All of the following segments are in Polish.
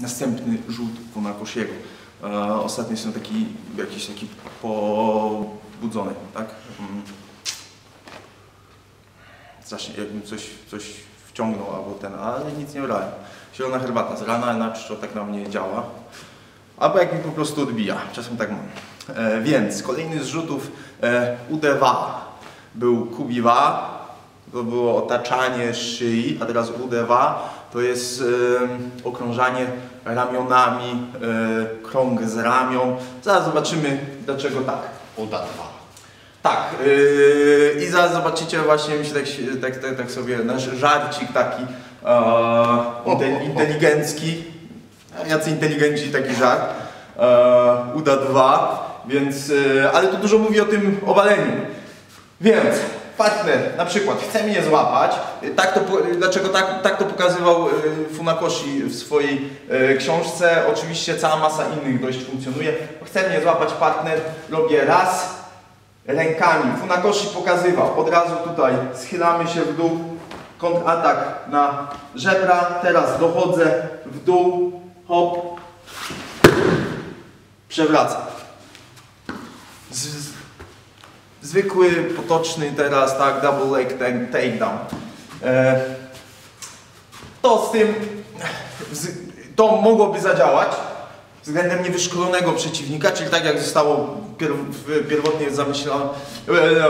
następny rzut Funakoshiego. E, ostatnio jestem taki, jakiś taki pobudzony, tak? Mm. Strasznie, jakbym coś, coś wciągnął albo ten, ale nic nie brałem. Zielona herbata z rana, na czczo tak na mnie działa. Albo jak mi po prostu odbija, czasem tak mam. E, więc kolejny z rzutów e, UD2 był Kubiwa, to było otaczanie szyi, a teraz UD2 to jest e, okrążanie ramionami, e, krąg z ramion. Zaraz zobaczymy dlaczego tak. Uda dwa. Tak, yy, i zaraz zobaczycie właśnie, mi się tak, tak, tak, tak sobie nasz żarcik taki e, inte, inteligencki, jacy inteligenci taki żart, e, uda dwa, więc, e, ale tu dużo mówi o tym obaleniu. Więc partner na przykład chce mnie złapać, tak to, dlaczego tak, tak to pokazywał e, Funakoshi w swojej e, książce, oczywiście cała masa innych dość funkcjonuje, chce mnie złapać partner, robię raz, rękami. Funakoshi pokazywał, od razu tutaj schylamy się w dół, kontratak na żebra, teraz dochodzę w dół, hop, przewracam. Zwykły, potoczny teraz, tak, double leg take- takedown. E, to z tym, to mogłoby zadziałać względem niewyszkolonego przeciwnika, czyli tak jak zostało pier, pierwotnie zamyślone, e, e,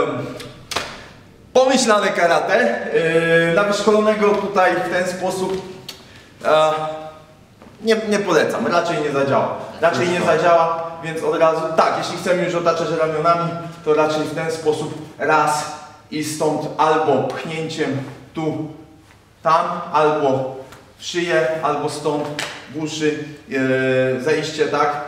pomyślane karate. E, dla wyszkolonego tutaj w ten sposób nie, nie polecam, raczej nie zadziała. Raczej nie zadziała, więc od razu, tak, jeśli chcemy już otaczać ramionami, to raczej w ten sposób raz i stąd albo pchnięciem tu, tam, albo w szyję, albo stąd w uszy, e, zejście, tak?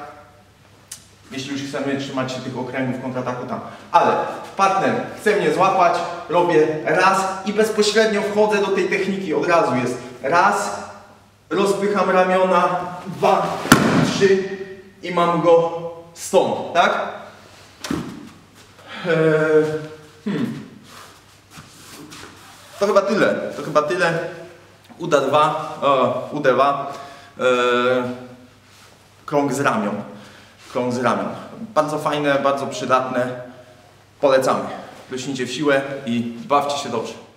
Jeśli już chcemy trzymać się tych okręgów kontrataku tam. Ale partner chce mnie złapać, robię raz i bezpośrednio wchodzę do tej techniki, od razu jest raz, rozpycham ramiona, dwa, trzy i mam go stąd, tak? Eee, hmm. To chyba tyle, to chyba tyle. Uda 2, o, UD2, eee, krąg z ramion, krąg z ramion. Bardzo fajne, bardzo przydatne, polecamy. Leśnijcie w siłę i bawcie się dobrze.